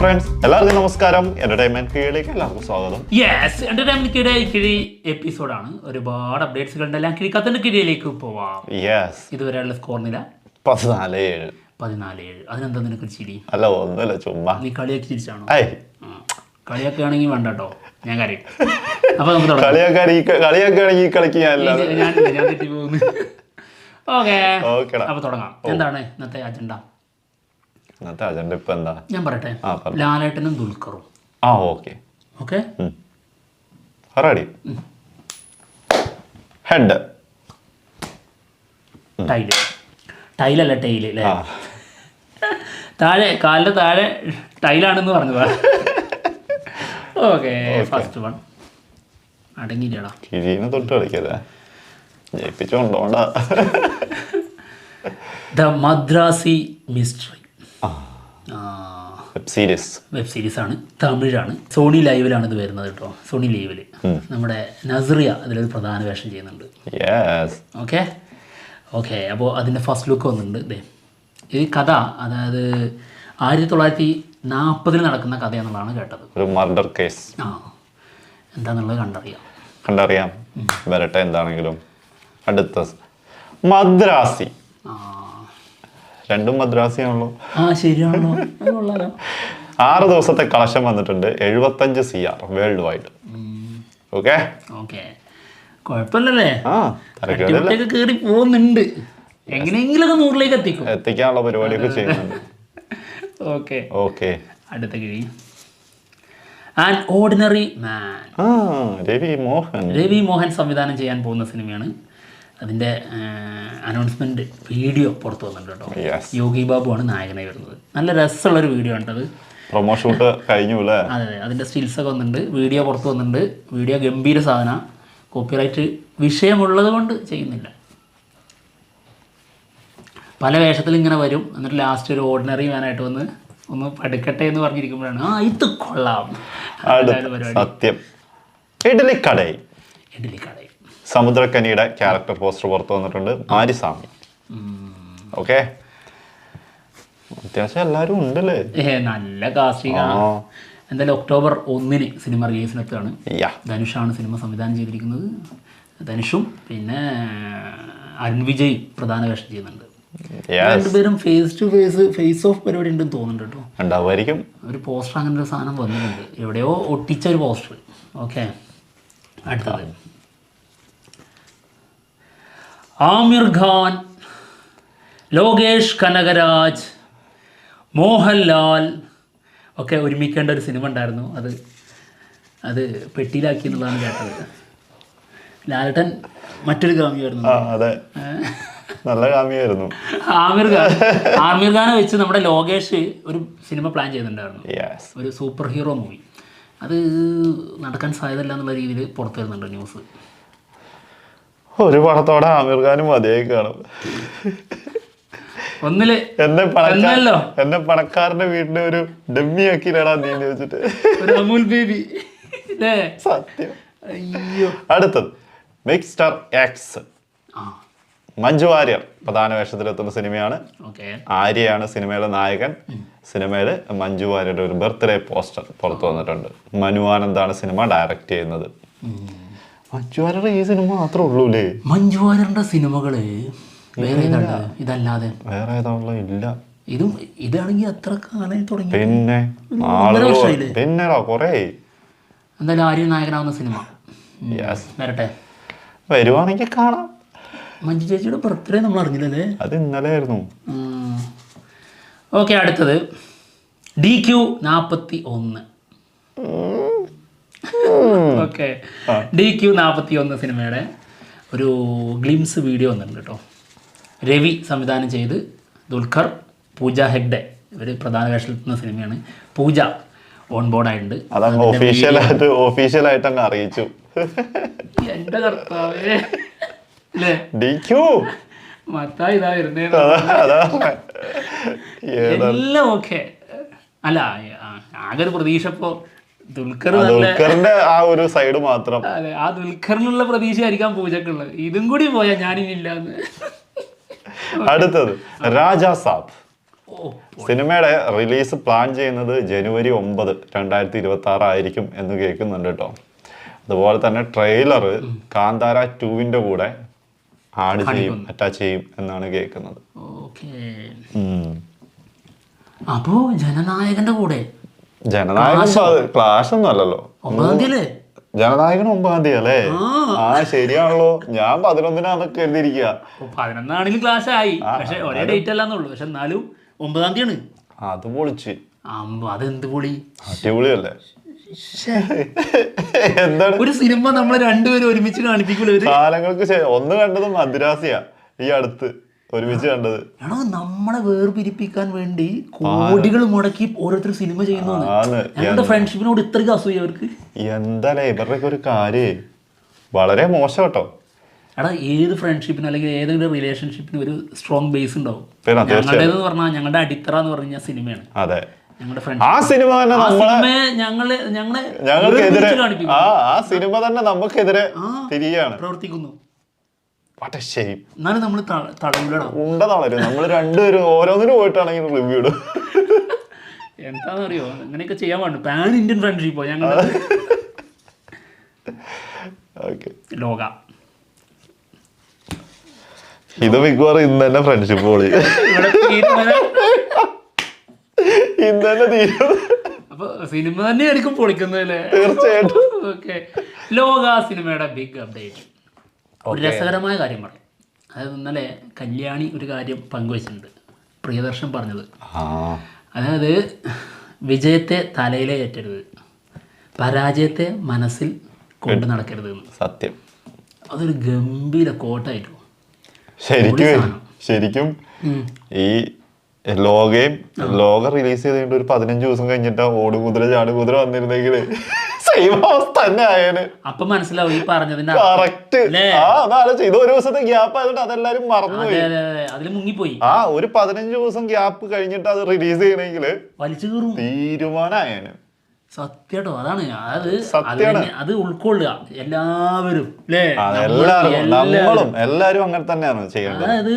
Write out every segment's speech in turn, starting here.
Friends എല്ലാവർക്കും നമസ്കാരം. Entertainment കീഴിലേക്ക് എല്ലാവർക്കും സ്വാഗതം. യെസ് എന്റർടൈൻമെന്റ് കിഴി എപ്പിസോഡാണ് ഒരുപാട് അപ്ഡേറ്റ്സുകളുണ്ടെല്ലാം കിഴിക്കത്തിന്റെ കിഴിയിലേക്ക് പോവാം. യെസ് ഇതുവരെയുള്ള സ്കോർ നില? പതിനാല് ഏഴ് പതിനാല് ഏഴ് അതിനെന്താ നിനക്ക് ചിരി? അല്ല ഒന്നുമില്ല ചുമ്മാ. നീ കളിയാക്കി ചിരിച്ചാണോ. കളിയൊക്കെ ആണെങ്കിൽ വേണ്ട കേട്ടോ. ഞാൻ കരയും. അപ്പൊ നമുക്ക് തുടങ്ങാം. കളിയാക്കാൻ ഈ കളിയാക്കുകയാണെങ്കിൽ കളിക്ക് ഞാൻ ഞാൻ തെറ്റി പോകുന്നു ഓക്കെ അപ്പൊ തുടങ്ങാം. എന്താണ് ഇന്നത്തെ അജണ്ട ഇന്നത്തെ അജണ്ട ഇപ്പൊ എന്താ? ഞാൻ പറയട്ടെ. ലാലേട്ടനും ദുൽഖറും. ആ okay. Okay? Ready head. Tile. ടൈലല്ല tile അല്ലേ താഴെ കാലിന്റെ താഴെ ടൈലാണെന്ന് പറഞ്ഞതാ ഓക്കെ ഫസ്റ്റ് വൺ അടങ്ങിയില്ലടാ. കിഴീനെ തൊട്ട് കളിക്കല്ലേ? ജയിപ്പിച്ചോണ്ടോണ്ട. The Madrasi mystery web series web series ആണ്. തമിഴാണ് സോണി ലൈവിലാണ് ഇത് വരുന്നത് കേട്ടോ. സോണി ലൈവിൽ നമ്മുടെ നസറിയ അതിലൊരു പ്രധാന വേഷം ചെയ്യുന്നുണ്ട്. ഓക്കെ ഓക്കെ അപ്പോൾ അതിന്റെ ഫസ്റ്റ് ലുക്ക് വന്നിട്ടുണ്ട്. ദേ. ഈ കഥ അതായത് ആയിരത്തി തൊള്ളായിരത്തി നാൽപ്പതിൽ നടക്കുന്ന കഥയെന്നുള്ളതാണ് കേട്ടത്. ഒരു മർഡർ കേസ് ആ. എന്താണെന്നുള്ളത് കണ്ടറിയാം. കണ്ടറിയാം. വരട്ടെ എന്താണെങ്കിലും. അടുത്ത. മദ്രാസി. ആ. രണ്ടും മദ്രാസിയാണല്ലോ. ആ ശരിയാണോ? ആറ് ദിവസത്തെ കളക്ഷൻ വന്നിട്ടുണ്ട്. എഴുപത്തഞ്ച് C R world wide okay കുഴപ്പമില്ലല്ലേ? കയറി പോകുന്നുണ്ട്. എങ്ങനെയെങ്കിലും നൂറിലേക്ക് എത്തിക്കും. എത്തിക്കാനുള്ള പരിപാടിയൊക്കെ ചെയ്യുന്നുണ്ട്. ഓക്കെ ഓക്കെ അടുത്ത കിഴി. ആൻ ഓർഡിനറി മാൻ ആ രവി മോഹൻ. രവി മോഹൻ സംവിധാനം ചെയ്യാൻ പോകുന്ന സിനിമയാണ്. അതിന്റെ അനൗൺസ്മെന്റ് വീഡിയോ പുറത്തു വന്നിട്ടുണ്ട് കേട്ടോ. യോഗി ബാബുവാണ് നായകനായി വരുന്നത്. നല്ല രസമുള്ളൊരു വീഡിയോ ഉണ്ടത് പ്രൊമോ ഷൂട്ട് കഴിഞ്ഞു അല്ലേ? അതെ അതെ. അതിന്റെ സ്റ്റിൽസ് ഒക്കെ വന്നിട്ടുണ്ട്. വീഡിയോ പുറത്ത് വന്നിട്ടുണ്ട്. വീഡിയോ ഗംഭീര സാധന. കോപ്പിറൈറ്റ് വിഷയമുള്ളത് കൊണ്ട് ചെയ്യുന്നില്ല. പല വേഷത്തിൽ ഇങ്ങനെ വരും. എന്നിട്ട് ലാസ്റ്റ് ഒരു ഓർഡിനറി മാനായിട്ട് വന്ന് ഒന്ന് പഠിക്കട്ടെ എന്ന് പറഞ്ഞിരിക്കുമ്പോഴാണ് ആ ഇത് കൊള്ളാം. സത്യം അടുത്ത പരിപാടി. സത്യം. ഇഡലിക്കടൈ ഇഡലി കടയിൽ. സമുദ്രക്കനിയുടെ ക്യാരക്ടർ പോസ്റ്റർ പുറത്തു വന്നിട്ടുണ്ട്. ആര്യസ്വാമി. ഓക്കെ? അത്യാവശ്യം എല്ലാവരും ഉണ്ടല്ലേ? നല്ല കാസ്റ്റിംഗ് എന്തായാലും ഒക്ടോബർ ഒന്നിന് സിനിമ റിലീസിനെത്താണ് യാ. ധനുഷാണ് സിനിമ സംവിധാനം ചെയ്തിരിക്കുന്നത്. ധനുഷും പിന്നെ അരുൺ വിജയ് പ്രധാന വേഷം ചെയ്യുന്നുണ്ട്. രണ്ടുപേരും face to face face off പരിപാടി ഉണ്ടെന്ന് തോന്നുന്നുണ്ട് കേട്ടോ. ഒരു പോസ്റ്റർ അങ്ങനെ ഒരു സാധനം വന്നിട്ടുണ്ട്. എവിടെയോ ഒട്ടിച്ച ഒരു പോസ്റ്റർ ഓക്കെ അടുത്തത്. ആമിർ ഖാൻ ലോകേഷ് കനകരാജ് മോഹൻലാൽ ഒക്കെ ഒരുമിക്കേണ്ട ഒരു സിനിമ ഉണ്ടായിരുന്നു. അത് അത് പെട്ടിയിലാക്കി എന്നുള്ളതാണ് കേട്ടത്. ലാലട്ടൻ മറ്റൊരു ഗാമിയായിരുന്നു അതെ. നല്ല കാമിയായിരുന്നു. ആമിർ ഖാൻ. ആമിർ ഖാനെ വെച്ച് നമ്മുടെ ലോകേഷ് ഒരു സിനിമ പ്ലാൻ ചെയ്യുന്നുണ്ടായിരുന്നു ഒരു സൂപ്പർ ഹീറോ മൂവി. അത് നടക്കാൻ സാധ്യതയില്ല എന്നുള്ള രീതിയിൽ പുറത്തു വരുന്നുണ്ട് ന്യൂസ്. ഒരു പടത്തോടെ ആമിർ ഖാനും മതിയായി കാണും. ഒന്നിൽ എന്നെ പണക്കാരല്ലോ എന്നെ പണക്കാരന്റെ വീട്ടിലെ ഒരു ഡമ്മി ആക്കിയില്ലടാ നീ വെച്ചിട്ട്. ഒരു അമൂൽ ബേബി. സത്യം. അയ്യോ. അടുത്തത് മിക്സ്റ്റർ എക്സ് ആ. മഞ്ജു വാര്യർ പ്രധാന വേഷത്തിലെത്തുന്ന സിനിമയാണ്. ആര്യയാണ് സിനിമയിലെ നായകൻ. സിനിമയിൽ മഞ്ജു വാര്യരുടെ ഒരു ബർത്ത്ഡേ പോസ്റ്റർ പുറത്തു വന്നിട്ടുണ്ട്. മനു ആനന്ദാണ് സിനിമ ഡയറക്റ്റ് ചെയ്യുന്നത്. മഞ്ജു വാര്യരുടെ ഈ സിനിമ മാത്രമേ ഉള്ളൂ അല്ലേ മഞ്ജു വാര്യരുടെ സിനിമകൾ വേറെ ഏതാണ്ട് ഇതല്ലാതെ. വേറെ ഏതാണല്ലോ ഇല്ല. ഇതും ഇതാണെങ്കിൽ അത്ര കാലം തുടങ്ങി പിന്നെ? പിന്നെടാ കൊറേ. എന്തായാലും ആര്യ നായകനാവുന്ന സിനിമ. വരട്ടെ. വരുവാണെങ്കിൽ കാണാം. മഞ്ജു ചേച്ചിയുടെ ബർത്ത്ഡേ നമ്മൾ അറിഞ്ഞില്ലല്ലേ? അത് ഇന്നലെ ആയിരുന്നു. ഓക്കെ അടുത്തത്. ഡി ക്യു നാൽപ്പത്തി ഒന്ന്. ഓക്കെ ഡി ക്യു നാൽപ്പത്തി ഒന്ന് സിനിമയുടെ ഒരു ഗ്ലിംസ് വീഡിയോ വന്നിട്ടുണ്ട് കേട്ടോ. രവി സംവിധാനം ചെയ്ത് ദുൽഖർ പൂജ ഹെഗ്ഡെ. ഇവർ പ്രധാന വേഷത്തിലെത്തുന്ന സിനിമയാണ്. പൂജ ഓൺ ബോർഡായിട്ടുണ്ട് അതങ്ങ് ഒഫീഷ്യലായിട്ട് ഒഫീഷ്യലായിട്ട് അങ്ങ് അറിയിച്ചു. എന്റെ കർത്താവേ. അല്ലേ ഡി ക്യൂ മത്താ ഇതാ വരുന്നേ. എല്ലാം ഓക്കെ അല്ല ആകെ ഒരു പ്രതീക്ഷ ഇപ്പോ ദുൽഖർ ആ നല്ല ദുൽഖറിന്റെ ആ ഒരു സൈഡ് മാത്രം. അതെ ആ ദുൽഖറിനുള്ള പ്രതീക്ഷയായിരിക്കാം പൂജക്കുള്ളത്. ഇതും കൂടി പോയാ ഞാനിനി ഇല്ലാന്ന് അടുത്തത് രാജാ സാബ്. സിനിമയുടെ റിലീസ് പ്ലാൻ ചെയ്യുന്നത് ജനുവരി ഒമ്പത് രണ്ടായിരത്തി ഇരുപത്തി ആറ് ആയിരിക്കും എന്ന് കേൾക്കുന്നുണ്ട് കേട്ടോ. അതുപോലെ തന്നെ ട്രെയിലർ കാന്താര ടൂവിന്റെ കൂടെ ആഡ് ചെയ്യും അറ്റാച്ച് ചെയ്യും എന്നാണ് കേൾക്കുന്നത്. അപ്പോ ജനനായകന്റെ കൂടെ ജനനായകൻ ക്ലാഷ് ഒന്നും അല്ലല്ലോ ഒമ്പതാം തീയതി ജനനായകൻ ഒമ്പതാം തീയതി അല്ലേ ആ ശരിയാണല്ലോ. ഞാൻ പതിനൊന്നിനാന്നൊക്കെ എഴുതിയിരിക്കുക ഓ, പതിനൊന്നാണെങ്കിലും ക്ലാസ് ആയി പക്ഷെ ഒരേ ഡേറ്റ് അല്ലാന്നുള്ളൂ പക്ഷെ എന്നാലും ഒമ്പതാം തീയതിയാണ്. അത് പൊളിച്ച്. അതെന്ത് പൊളി? അടിപൊളിയല്ലേ? എന്താണ്? ഒരു സിനിമ നമ്മളെ രണ്ടുപേരും ഒരുമിച്ച് കാണിപ്പിക്കൂല കാലങ്ങൾക്ക് ഒന്ന് കണ്ടത് മദ്രാസിയാ ഈ അടുത്ത്. ഒരുമിച്ച് കണ്ടത്. എടാ നമ്മളെ വേർപിരിപ്പിക്കാൻ വേണ്ടി കോടികൾ മുടക്കി ഓരോരുത്തർ സിനിമ ചെയ്യുന്നു എന്താ ഫ്രണ്ട്ഷിപ്പിനോട് ഇത്രയ്ക്ക് അസൂയ അവർക്ക് എന്താ ഇവരുടെയൊക്കെ ഒരു കാര്യേ? വളരെ മോശം കേട്ടോ. എടാ ഏത് ഫ്രണ്ട്ഷിപ്പിനും അല്ലെങ്കിൽ ഏതെങ്കിലും റിലേഷൻഷിപ്പിനും ഒരു സ്ട്രോങ് ബേസ് ഉണ്ടാവും. ഞങ്ങളുടെ പറഞ്ഞാൽ ഞങ്ങളുടെ അടിത്തറ എന്ന് പറഞ്ഞ സിനിമയാണ്. അതെ. ആ സിനിമ തന്നെ നമ്മളെ ഞങ്ങളെ ഞങ്ങളെ ഞങ്ങൾക്കെതിരെ ആ സിനിമ തന്നെ നമുക്കെതിരെ തിരികെയാണ് പ്രവർത്തിക്കുന്നു. എന്നാലും നമ്മൾ തടവിലടാ ഉണ്ട തളരും നമ്മൾ രണ്ടുപേരും ഓരോന്നിനും പോയിട്ടാണെങ്കിൽ റിവ്യൂ ഇടും എന്താണെന്നറിയോ അങ്ങനെയൊക്കെ ചെയ്യാൻ പാടും പാൻ ഇന്ത്യൻ ഫ്രണ്ട്ഷിപ്പോ ഞങ്ങൾ ലോക. ഇത് മിക്കവാറും ഇന്ന് തന്നെ ഫ്രണ്ട്ഷിപ്പ് പോളി ഇന്ന് തന്നെ തീരും. അപ്പൊ സിനിമ തന്നെയായിരിക്കും പൊളിക്കുന്നത് അല്ലേ? തീർച്ചയായിട്ടും. ഓക്കെ. ലോക സിനിമയുടെ ബിഗ് അപ്ഡേറ്റ് ഒരു രസകരമായ കാര്യം പറഞ്ഞു. അതായത് ഇന്നലെ കല്യാണി ഒരു കാര്യം പങ്കുവച്ചിട്ടുണ്ട്. പ്രിയദർശൻ പറഞ്ഞത്. അതായത് വിജയത്തെ തലയിലെ ഏറ്റരുത്. പരാജയത്തെ മനസ്സിൽ കൊണ്ടു നടക്കരുത് സത്യം. അതൊരു ഗംഭീര കോട്ടായിരുന്നു. ശരിക്കും ശരിക്കും ഈ ലോകയും ലോക റിലീസ് ചെയ്ത് ഒരു പതിനഞ്ച് ദിവസം കഴിഞ്ഞിട്ട് ഓടുകുതിര ചാടുകുതിര വന്നിരുന്നെങ്കിൽ സെയിം അവസ്ഥ തന്നെ ആയേന്. അപ്പൊ മനസ്സിലാവും ഈ പറഞ്ഞതിന്റെ അർത്ഥം. കറക്റ്റ് ആ അതാലോചിച്ച് ഇത് ഒരു ദിവസത്തെ ഗ്യാപ്പ് ആയതുകൊണ്ട് അതെല്ലാരും മറന്നുപോയി അതെ അതെ അതെ അതിൽ മുങ്ങിപ്പോയി. ആ ഒരു പതിനഞ്ച് ദിവസം ഗ്യാപ്പ് കഴിഞ്ഞിട്ട് അത് റിലീസ് ചെയ്യണമെങ്കിൽ വലിച്ചു കീറും. തീരുമാനമായേന് സത്യട്ടോ അതാണ്. അത് അത് ഉൾക്കൊള്ളുക. എല്ലാവരും അല്ലേ? എല്ലാവരും എല്ലാരും അങ്ങനെ തന്നെയാണ് ചെയ്യേണ്ടത്. അതായത്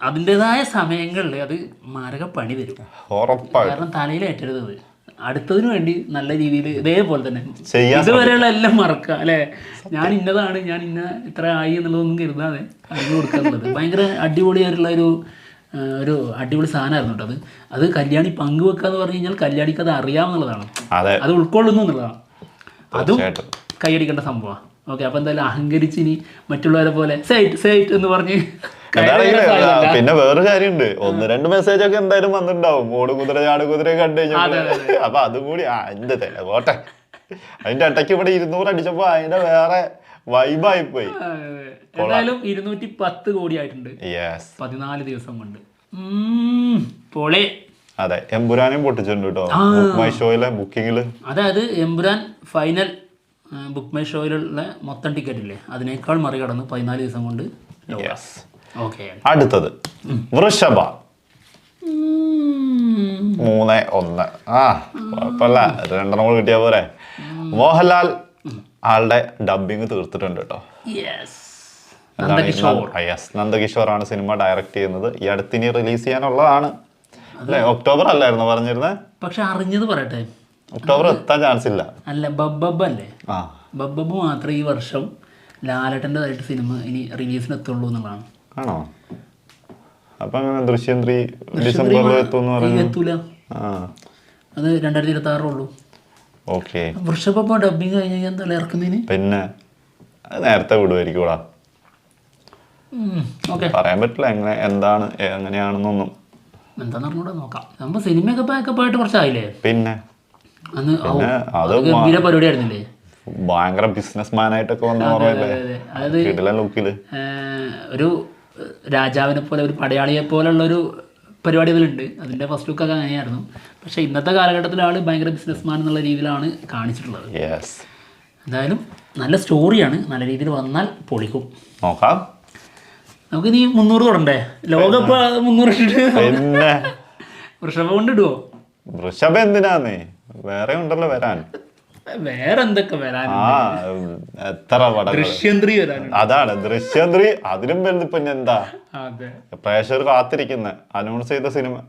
അതിന്റെതായ സമയങ്ങളിൽ അത് മാരക പണി തരും ഉറപ്പായിട്ടും. കാരണം തലയിലേറ്റരുത് അടുത്തതിന് വേണ്ടി നല്ല രീതിയിൽ ഇതേപോലെ തന്നെ. ഇതുവരെയുള്ള എല്ലാം മറക്കുക അല്ലെ? ഞാൻ ഇന്നതാണ് ഞാൻ ഇന്ന ഇത്ര ആയി എന്നുള്ളതൊന്നും കരുതാതെ അടിഞ്ഞു കൊടുക്കാറുള്ളത്. ഭയങ്കര അടിപൊളിയായിട്ടുള്ള ഒരു ഒരു അടിപൊളി സാധനമായിരുന്നു കേട്ടോ അത്. അത് കല്യാണി പങ്കുവെക്കുക എന്ന് പറഞ്ഞു കഴിഞ്ഞാൽ കല്യാണിക്ക് അത് അറിയാമെന്നുള്ളതാണ് അതെ. അത് ഉൾക്കൊള്ളുന്നു എന്നുള്ളതാണ്. അതും കൈയടിക്കേണ്ട സംഭവമാണ്. ഓക്കെ അപ്പൊ എന്തായാലും അഹങ്കരിച്ച് ഇനി മറ്റുള്ളവരെ പോലെ സൈറ്റ് സൈറ്റ് എന്ന് പറഞ്ഞ്. പിന്നെ വേറൊരു കാര്യമുണ്ട്. ഒന്ന് രണ്ട് മെസ്സേജ് ഒക്കെ എന്തായാലും വന്നിട്ടുണ്ടാവും. ഓട് കുതിര ചാട് കുതിര കണ്ടു കഴിഞ്ഞാൽ അപ്പൊ അതും കൂടി ആ എന്റെ തന്നെ പോട്ടെ. അതിന്റെ ഇടയ്ക്ക് ഇവിടെ ഇരുന്നൂറ് അടിച്ചപ്പോ അതിന്റെ വേറെ വൈബായി പോയി. അതെ. എന്തായാലും ഇരുന്നൂറ്റി പത്ത് കോടി ആയിട്ടുണ്ട് പതിനാല് ദിവസം കൊണ്ട്. പൊളി. അതെ എമ്പുരാനും പൊട്ടിച്ചിട്ടുണ്ട് കേട്ടോ ബുക്ക് മൈ ഷോയിലെ ബുക്കിങ്ങിൽ അതായത് എമ്പുരാൻ ഫൈനൽ ബുക്ക് മൈ ഷോയിലുള്ള മൊത്തം ടിക്കറ്റ് ഇല്ലേ? അതിനേക്കാൾ മറികടന്ന് പതിനാല് ദിവസം കൊണ്ട്. അടുത്തത്. വൃഷഭ. മൂന്ന് ഒന്ന്. ആ കുഴപ്പമില്ല. രണ്ടെണ്ണം കൂടി കിട്ടിയാ പോരെ. മോഹൻലാൽ ആളുടെ ഡബിങ് തീർത്തിട്ടുണ്ട് കേട്ടോ. യെസ്. നന്ദകിഷോറാണ് സിനിമ ഡയറക്റ്റ് ചെയ്യുന്നത്. ഈ അടുത്തിനി റിലീസ് ചെയ്യാനുള്ളതാണ്. അല്ലേ? ഒക്ടോബർ അല്ലായിരുന്നു പറഞ്ഞിരുന്നത് പക്ഷെ അറിഞ്ഞത് പറയട്ടെ. ഒക്ടോബർ എത്താൻ ചാൻസ് ഇല്ല. അല്ല ബബ്ബബ് അല്ലേ? ബബ്ബബ് മാത്രമേ ഈ വർഷം ലാലട്ടന്റെതായിട്ട് സിനിമ ഇനി റിലീസിന് എത്തുള്ളൂ എന്നുള്ളതാണ്. ആണോ? അപ്പൊ അങ്ങനെ ദൃശ്യം ത്രീ ഡിസംബറിൽ എത്തുമെന്ന് ആ. അത് രണ്ടായിരത്തി ഇരുപത്തി ആറുള്ളൂ ഓക്കെ. വൃഷഭപ്പ ഡബിങ് കഴിഞ്ഞ് കഴിഞ്ഞാൽ എന്താ ഇറക്കുന്നതിന്? പിന്നെ നേരത്തെ വിടുവായിരിക്കൂടാ കൂടാ പറയാൻ പറ്റില്ല എങ്ങനെ എന്താണ് എങ്ങനെയാണെന്നൊന്നും. എന്താന്ന് പറഞ്ഞൂടെ നോക്കാം. സിനിമയൊക്കെ പാക്കപ്പ് ആയിട്ട് കുറച്ചായില്ലേ? പിന്നെ. അന്ന് ഔ, പിന്നെ അത് അത് ഗംഭീര പരിപാടി ആയിരുന്നില്ലേ ഭയങ്കര ബിസിനസ് മാൻ ആയിട്ടൊക്കെ വന്ന അതായത് ലുക്കിൽ ഒരു രാജാവിനെ പോലെ ഒരു പടയാളിയെ പോലുള്ള ഒരു പരിപാടി അതിലുണ്ട് അതിന്റെ ഫസ്റ്റ് ലുക്കൊക്കെ അങ്ങനെയായിരുന്നു. പക്ഷെ ഇന്നത്തെ കാലഘട്ടത്തിൽ ആൾ ഭയങ്കര ബിസിനസ്മാൻ എന്നുള്ള രീതിയിലാണ് കാണിച്ചിട്ടുള്ളത്. എന്തായാലും നല്ല സ്റ്റോറിയാണ് നല്ല രീതിയിൽ വന്നാൽ പൊളിക്കും. നോക്കാം. നമുക്ക് ഇനി മുന്നൂറ് തൊടണ്ടേ? ലോകപ്പ് മുന്നൂറ് വൃഷഭ കൊണ്ട് ഇടുവോ വൃഷഭ എന്തിനാന്നേ? വേറെ ഉണ്ടല്ലോ വരാൻ. വരാൻ ദൃശ്യന്ത്രി വരാനുണ്ട്. അതാണ് ദൃശ്യം ത്രീ അതിലും വലുത് ഇപ്പൊ എന്താ? അതെ. പ്രേക്ഷകർ കാത്തിരിക്കുന്ന അനൗൺസ് ചെയ്ത സിനിമ.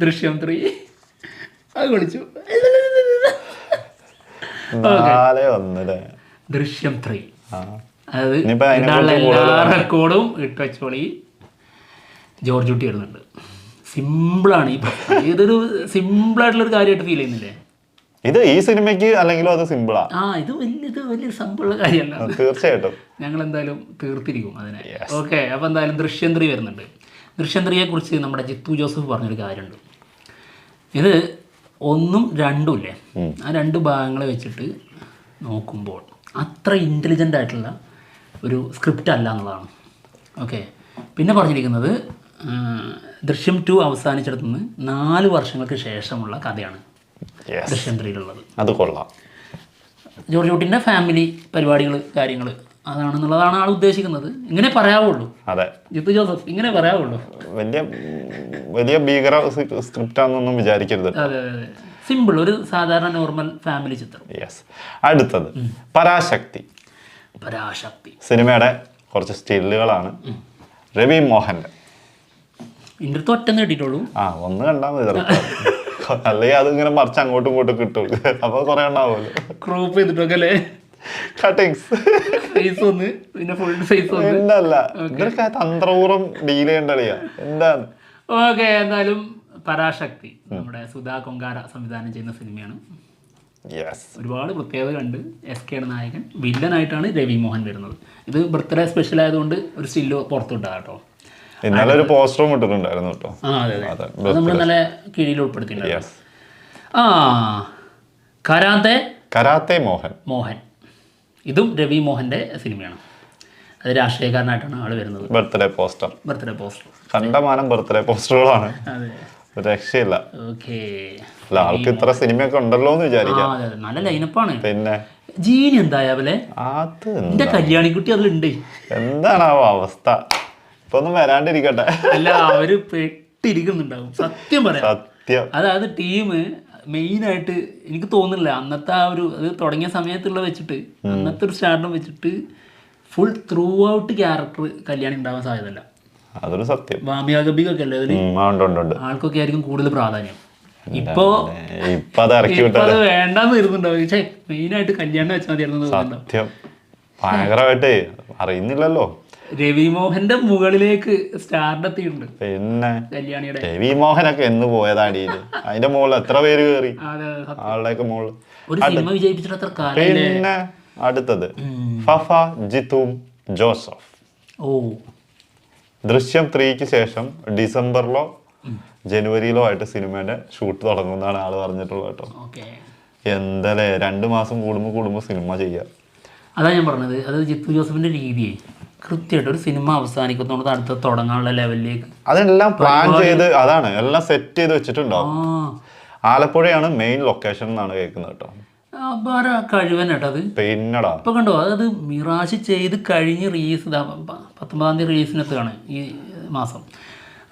ദൃശ്യം ത്രീ അത് വിളിച്ചു. ഒന്നല്ലേ? ദൃശ്യം ത്രീ അതിനെ എല്ലാ റെക്കോർഡും ഇട്ട് വെച്ചോളി. ജോർജ് കുട്ടി വരുന്നുണ്ട്. സിമ്പിളാണ്. ഈ പ്രശ്നം. ഇതൊരു സിമ്പിളായിട്ടുള്ളൊരു കാര്യമായിട്ട് ഫീൽ ചെയ്യുന്നില്ലേ? ഇത് ഈ സിനിമയ്ക്ക് അല്ലെങ്കിലും അത് സിമ്പിളാ. ആ ഇത് വലിയ ഇത് വലിയ സംഭവമുള്ള കാര്യമല്ല. തീർച്ചയായിട്ടും. ഞങ്ങൾ എന്തായാലും തീർത്തിരിക്കും അതിനെ. ഓക്കെ അപ്പോൾ എന്തായാലും ദൃശ്യം ത്രീ വരുന്നുണ്ട്. ദൃശ്യം ത്രീയെ കുറിച്ച് നമ്മുടെ ജിത്തു ജോസഫ് പറഞ്ഞൊരു കാര്യമുണ്ട്. ഇത് ഒന്നും രണ്ടും ഇല്ലേ ആ രണ്ട് ഭാഗങ്ങളെ വെച്ചിട്ട് നോക്കുമ്പോൾ അത്ര ഇന്റലിജന്റ് ആയിട്ടുള്ള ഒരു സ്ക്രിപ്റ്റ് അല്ല എന്നുള്ളതാണ്. ഓക്കെ പിന്നെ പറഞ്ഞിരിക്കുന്നത് ദൃശ്യം ടു അവസാനിച്ചിടത്തുനിന്ന് നാല് വർഷങ്ങൾക്ക് ശേഷമുള്ള കഥയാണ് ദൃശ്യം ത്രീയിലുള്ളത്. അത് കൊള്ളാം. ജോർജ് കുട്ടിന്റെ ഫാമിലി പരിപാടികൾ കാര്യങ്ങൾ അതാണെന്നുള്ളതാണ് ആൾ ഉദ്ദേശിക്കുന്നത്. ഇങ്ങനെ പറയാവുള്ളൂ. അതെ. ജിത്തു ജോസഫ് ഇങ്ങനെ പറയാവുള്ളൂ. വലിയ വലിയ ഭീകര സ്ക്രിപ്റ്റാന്നൊന്നും വിചാരിക്കരുത്. അതെ അതെ സിമ്പിൾ ഒരു സാധാരണ നോർമൽ ഫാമിലി ചിത്രം. യെസ് അടുത്തത് പരാശക്തി. പരാശക്തി. സിനിമയുടെ കുറച്ച് സ്റ്റില്ലുകളാണ് രവി മോഹന്റെ. എന്റെ അടുത്ത് ഒറ്റ നേടിയിട്ടുള്ളൂ. ആ ഒന്ന് കണ്ടാൽ മതി അല്ലെങ്കിൽ അതിങ്ങനെ മറിച്ച് അങ്ങോട്ടും ഇങ്ങോട്ടും കിട്ടും. അപ്പോൾ കുറേ ഉണ്ടാവുമല്ലോ ക്രോപ്പ് ചെയ്തിട്ടൊക്കെ അല്ലേ കട്ടിങ്സ് ഫേസ് ഒന്ന് പിന്നെ ഫുൾ ഫേസ് ഒന്ന്. എന്തല്ല ഇവരൊക്കെ തന്ത്രപൂർവം ഡീൽ ചെയ്യേണ്ട കളിയാ എന്താണ് ഓക്കെ എന്തായാലും പരാശക്തി നമ്മുടെ സുധാ കൊങ്കാര സംവിധാനം ചെയ്യുന്ന സിനിമയാണ്. ഒരുപാട് പ്രത്യേകത കണ്ട് എസ് കെ നായകൻ. വില്ലനായിട്ടാണ് രവി മോഹൻ വരുന്നത്. ഇത് ബർത്ത്ഡേ സ്പെഷ്യൽ ആയതുകൊണ്ട് ഒരു സ്റ്റില്ലോ പുറത്തുണ്ടാകട്ടോ കേട്ടോ. ഇന്നലെ ഒരു പോസ്റ്ററും ഇട്ടിട്ടുണ്ടായിരുന്നു കേട്ടോ. നമ്മൾ നല്ല കീഴിൽ ഉൾപ്പെടുത്തിയിട്ടുണ്ട് ആ കരാത്തെ? കരാത്തെ മോഹൻ. മോഹൻ. ഇതും രവി മോഹന്റെ സിനിമയാണ്. അത് രാഷ്ട്രീയക്കാരനായിട്ടാണ് ആൾ വരുന്നത്. Birthday poster. Birthday poster. കണ്ടമാനം ബർത്ത്ഡേ പോസ്റ്ററുകളാണ്. രക്ഷയില്ല. അല്ല ആൾക്ക് ഇത്ര സിനിമയൊക്കെ ഉണ്ടല്ലോ എന്ന് വിചാരിക്കാം. നല്ല ലൈനപ്പാണ് പിന്നെ? ജീനി എന്തായാലും അത് കല്യാണിക്കുട്ടി അതിലുണ്ട്. എന്താണാവോ അവസ്ഥ? ഇപ്പൊ ഒന്നും വരാണ്ടിരിക്കട്ടെ. അല്ല അവർ പെട്ടിരിക്കുന്നുണ്ടാവും. സത്യം പറയാം. സത്യം. അതായത് ടീം മെയിൻ ആയിട്ട് എനിക്ക് തോന്നുന്നില്ല. അന്നത്തെ ആ ഒരു അത് തുടങ്ങിയ സമയത്തുള്ള വെച്ചിട്ട് അന്നത്തെ ഒരു സ്റ്റാർഡം വെച്ചിട്ട് full throughout character Kalyani ഉണ്ടാവാൻ സാധ്യതല്ല അതൊരു സത്യം. വാമിയ ഗബികൊക്കെ അല്ലേ അതിൽ ആൾക്കൊക്കെ ആയിരിക്കും കൂടുതൽ പ്രാധാന്യം. ഇപ്പോ ഇപ്പൊ അത് ഇറക്കി വിട്ടത് മെയിൻ ആയിട്ട് വരുന്നുണ്ടാവും പക്ഷേ മെയിനായിട്ട് കല്യാണം വെച്ചാൽ മതിയായിരുന്നു ഭയങ്കരമായിട്ട് അറിയുന്നില്ലല്ലോ. രവി മോഹന്റെ മുകളിലേക്ക് സ്റ്റാർഡെത്തിയിട്ടുണ്ട് പിന്നെ കല്യാണിയുടെ. രവി മോഹനൊക്കെ എന്ന് പോയതാടി അതിന്റെ മുകളിൽ എത്ര പേര് കയറി. ആളുടെയൊക്കെ മുകളിൽ ഒരു സിനിമ വിജയിപ്പിച്ചിട്ട് അത്ര കാലം പിന്നെ അടുത്തത്. ഫഫ ജിത്തും ജോസഫ്. ഓ. ദൃശ്യം ത്രീക്ക് ശേഷം ഡിസംബറിലോ ജനുവരിയിലോ ആയിട്ട് സിനിമയുടെ ഷൂട്ട് തുടങ്ങുമെന്നാണ് ആൾ പറഞ്ഞിട്ടുള്ളത് കേട്ടോ. എന്തല്ലേ രണ്ട് മാസം കൂടുമ്പോൾ കൂടുമ്പോൾ സിനിമ ചെയ്യുക അതാ ഞാൻ പറഞ്ഞത്. അത് ജിത്തു ജോസഫിന്റെ രീതിയെ. കൃത്യമായിട്ട് ഒരു സിനിമ അവസാനിക്കുന്നുണ്ട് അടുത്ത തുടങ്ങാനുള്ള ലെവലിലേക്ക് അതെല്ലാം പ്ലാൻ ചെയ്ത് അതാണ് എല്ലാം സെറ്റ് ചെയ്ത് വെച്ചിട്ടുണ്ടാവും. ആ. ആലപ്പുഴയാണ് മെയിൻ ലൊക്കേഷൻ എന്നാണ് കേൾക്കുന്നത് കേട്ടോ. അപാര കഴിവൻ കേട്ടോ അത്? പിന്നടാ. ഇപ്പൊ കണ്ടോ അതായത് മിറാജ് ചെയ്ത് കഴിഞ്ഞ് പ- പത്തൊമ്പതാം തീയതി റിലീസിനെത്തുകയാണ് ഈ മാസം.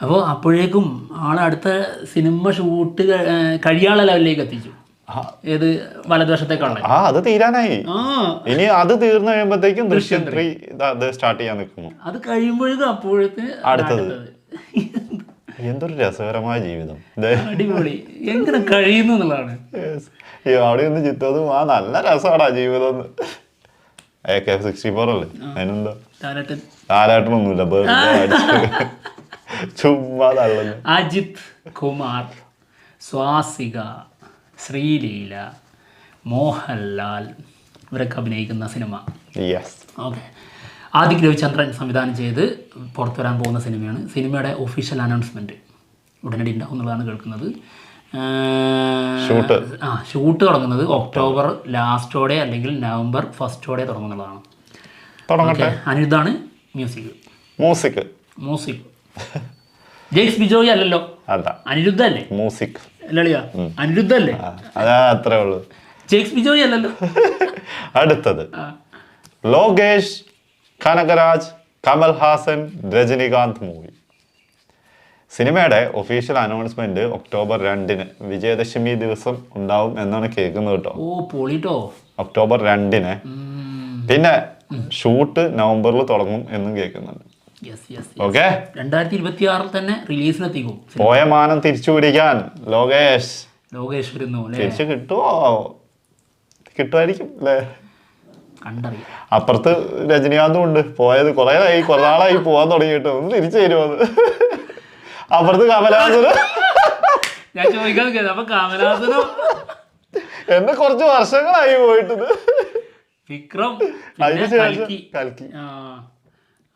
അപ്പോൾ അപ്പോഴേക്കും ആളടുത്ത സിനിമ ഷൂട്ട് കഴിയാനുള്ള ലെവലിലേക്ക് എത്തിച്ചു. ഏത് വലതുവശത്തേക്കുള്ള ആ അത് തീരാനായി. ഇനി അത് തീർന്നു കഴിയുമ്പോഴത്തേക്കും ദൃശ്യം ത്രീ അത് സ്റ്റാർട്ട് ചെയ്യാൻ നിൽക്കുന്നു. അത് കഴിയുമ്പോഴേക്കും അപ്പോഴത്തെ അടുത്തത്. എന്തൊരു രസകരമായ ജീവിതം. അടിപൊളി. എങ്ങനെ കഴിയുന്നു എന്നുള്ളതാണ്. അവിടെ ഒന്ന് ചിത്തതും ആ നല്ല രസമാടാ ജീവിതം. എ കെ സിക്സ്റ്റി ഫോർ അല്ലേ? അതിനെന്താ? അടിച്ച് ചുമ്മാ അജിത് കുമാർ സ്വാസിക ശ്രീലീല മോഹൻലാൽ ഇവരൊക്കെ അഭിനയിക്കുന്ന സിനിമ. യെസ് ഓക്കെ ആദിക് രവിചന്ദ്രൻ സംവിധാനം ചെയ്ത് പുറത്തു വരാൻ പോകുന്ന സിനിമയാണ്. സിനിമയുടെ ഒഫീഷ്യൽ അനൗൺസ്മെന്റ് ഉടനടി ഉണ്ടാവും എന്നുള്ളതാണ് കേൾക്കുന്നത്. ഷൂട്ട് ആ ഷൂട്ട് തുടങ്ങുന്നത് ഒക്ടോബർ ലാസ്റ്റോടെ അല്ലെങ്കിൽ നവംബർ ഫസ്റ്റോടെ തുടങ്ങുന്നതാണ് തുടങ്ങട്ടെ. അനിരുദ്ധാണ് മ്യൂസിക് മ്യൂസിക് മ്യൂസിക് ജെയ്സ് ബിജോയി അല്ലല്ലോ. അല്ല അനിരുദ്ധ അല്ലേ? മ്യൂസിക് ലളിയ അനിരുദ്ധ അല്ലേ അതാ അത്രേ ഉള്ളൂ. ജെയ്ക്സ് ബിജോയ് അല്ലല്ലോ. അടുത്തത്. ലോകേഷ് കനകരാജ് കമൽ ഹാസൻ രജനികാന്ത് മൂവി. സിനിമയുടെ ഒഫീഷ്യൽ അനൗൺസ്മെന്റ് ഒക്ടോബർ രണ്ടിന് വിജയദശമി ദിവസം ഉണ്ടാവും എന്നാണ് കേൾക്കുന്നത് കേട്ടോ. ഓ പൊളിട്ടോ? ഒക്ടോബർ രണ്ടിന്. പിന്നെ ഷൂട്ട് നവംബറിൽ തുടങ്ങും എന്നും കേൾക്കുന്നുണ്ട്. ഓക്കെ രണ്ടായിരത്തി ഇരുപത്തി ആറിൽ തന്നെ റിലീസിനെത്തിക്കും. പോയ മാനം തിരിച്ചു പിടിക്കാൻ. ലോകേഷ്. ലോകേഷ് വരുന്നു തിരിച്ചു കിട്ടുമോ കിട്ടുമായിരിക്കും അല്ലേ? കണ്ടറിയാം. അപ്പുറത്ത് രജനീകാന്തും ഉണ്ട്. പോയത് കുറെ ആയി കുറെ നാളായി പോവാൻ തുടങ്ങിയിട്ട്. ഒന്ന് തിരിച്ചു തരുമോ അത്? അപ്പുറത്ത് കമലഹാസന്. ഞാൻ ചോദിക്കാൻ നിൽക്കുന്നത് അപ്പൊ കമലഹാസനും എന്നെ കുറച്ച് വർഷങ്ങളായി പോയിട്ടത്. വിക്രം കൽക്കി. കൽക്കി. ആ.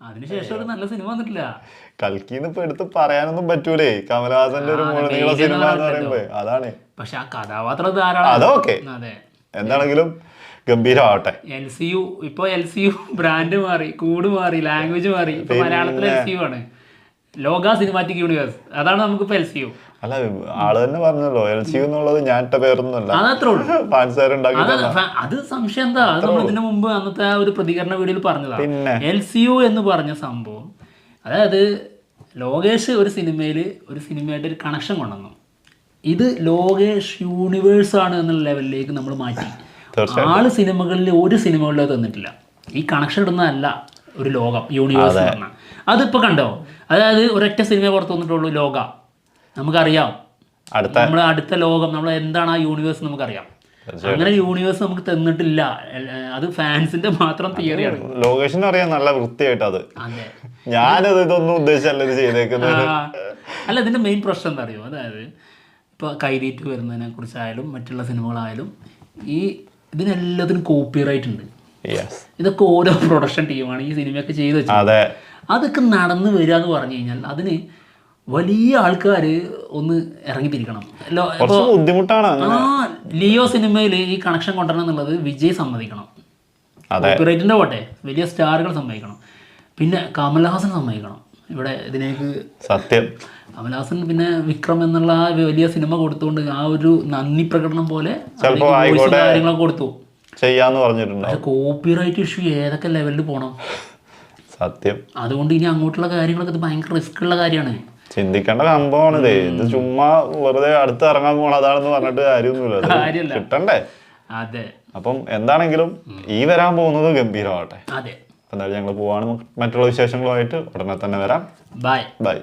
അതിനുശേഷം ഒരു നല്ല സിനിമ വന്നിട്ടില്ല. കൽക്കിന്ന് ഇപ്പൊ എടുത്ത് പറയാനൊന്നും പറ്റൂലേ. കമലഹാസന്റെ ഒരു മുഴുനീള സിനിമ എന്ന് പറയുമ്പോ. അതാണ്. പക്ഷെ ആ കഥാപാത്രം ധാരാളം. അതൊക്കെ അതെ. എന്താണെങ്കിലും ഗംഭീരമാവട്ടെ. എൽ സി യു ഇപ്പൊ എൽ സി യു ബ്രാൻഡ് മാറി കൂട് മാറി ലാംഗ്വേജ് മാറി. ഇപ്പൊ മലയാളത്തിൽ എൽ സി യു ആണ്. ലോക സിനിമാറ്റിക് യൂണിവേഴ്സ്. അതാണ് നമുക്ക് ഇപ്പൊ എൽ സി യു അല്ല ആൾ തന്നെ പറഞ്ഞല്ലോ എൽ സി എന്നുള്ളത് ഞാൻ ഇട്ട പേരൊന്നുമല്ല. അത് സംശയം എന്താ? അത് നമ്മൾ ഇതിനു മുമ്പ് അന്നത്തെ ആ ഒരു പ്രതികരണ വീഡിയോയിൽ പറഞ്ഞതാ. പിന്നെ? എൽ സി യു എന്ന് പറഞ്ഞ സംഭവം അതായത് ലോകേഷ് ഒരു സിനിമയിൽ ഒരു സിനിമയായിട്ട് ഒരു കണക്ഷൻ കൊണ്ടുവന്നു. ഇത് ലോകേഷ് യൂണിവേഴ്സ് ആണ് എന്നുള്ള ലെവലിലേക്ക് നമ്മൾ മാറ്റി. ആൾ സിനിമകളിൽ ഒരു സിനിമകളിലും തന്നിട്ടില്ല. ഈ കണക്ഷൻ ഇടുന്നതല്ല ഒരു ലോകം യൂണിവേഴ്സ് അതിപ്പോ കണ്ടോ? അതായത് ഒരൊറ്റ സിനിമ പുറത്തു വന്നിട്ടുള്ളൂ ലോക. നമുക്കറിയാം. അടുത്ത നമ്മൾ അടുത്ത ലോകം നമ്മൾ എന്താണ് ആ യൂണിവേഴ്സ് നമുക്കറിയാം. അങ്ങനെ യൂണിവേഴ്സ് നമുക്ക് തന്നിട്ടില്ല. അത് ഫാൻസിന്റെ മാത്രം തിയറിയാണ് ലോകേഷൻ അറിയാം നല്ല വൃത്തിയായിട്ട് അത്. ഞാനത് ഇതൊന്നും ഉദ്ദേശിച്ചല്ല ഇത് ചെയ്തേക്കുന്നത്. അല്ല ഇതിന്റെ മെയിൻ പ്രശ്നം എന്താ അറിയോ? അതായത് ഇപ്പൊ കൈതീറ്റ് വരുന്നതിനെ കുറിച്ചായാലും മറ്റുള്ള സിനിമകളായാലും ഈ ഇതിനെല്ലാത്തിനും കോപ്പിറൈറ്റ് ഉണ്ട്. ഇതൊക്കെ ഓരോ പ്രൊഡക്ഷൻ ടീമാണ് ഈ സിനിമയൊക്കെ ചെയ്ത് വെച്ചത്. അതെ. അതൊക്കെ നടന്നു വരിക എന്ന് പറഞ്ഞു കഴിഞ്ഞാൽ അതിന് വലിയ ആൾക്കാർ ഒന്ന് ഇറങ്ങിത്തിരിക്കണം ബുദ്ധിമുട്ടാണ് ആ ലിയോ സിനിമയിൽ ഈ കണക്ഷൻ കൊണ്ടുവരണം എന്നുള്ളത് വിജയ് സമ്മതിക്കണം. അതെ. കോപ്പിറൈറ്റിന്റെ പോട്ടെ വലിയ സ്റ്റാറുകൾ സമ്മതിക്കണം. പിന്നെ കമൽഹാസൻ സമ്മതിക്കണം. ഇവിടെ ഇതിനേക്ക് സത്യം. കമൽഹാസൻ പിന്നെ വിക്രം എന്നുള്ള ആ വലിയ സിനിമ കൊടുത്തുകൊണ്ട് ആ ഒരു നന്ദി പ്രകടനം പോലെ കാര്യങ്ങളൊക്കെ കൊടുത്തു. ചെയ്യാന്ന് പറഞ്ഞിട്ടുണ്ട്. കോപ്പിറൈറ്റ് ഇഷ്യൂ ഏതൊക്കെ ലെവലിൽ പോകണം സത്യം. അതുകൊണ്ട് ഇനി അങ്ങോട്ടുള്ള കാര്യങ്ങളൊക്കെ ഇത് ഭയങ്കര റിസ്ക് ഉള്ള കാര്യമാണ്. ചിന്തിക്കേണ്ട സംഭവമാണ് ഇത് ഇത് ചുമ്മാ വെറുതെ അടുത്ത് ഇറങ്ങാൻ പോണതാണെന്ന് പറഞ്ഞിട്ട് കാര്യമൊന്നുമില്ല. കിട്ടണ്ടേ? അതെ. അപ്പം എന്താണെങ്കിലും ഈ വരാൻ പോകുന്നത് ഗംഭീരമാവട്ടെ. അതെ. എന്തായാലും ഞങ്ങൾ പോവാണ്. മറ്റുള്ള വിശേഷങ്ങളുമായിട്ട് ഉടനെ തന്നെ വരാം. Bye bye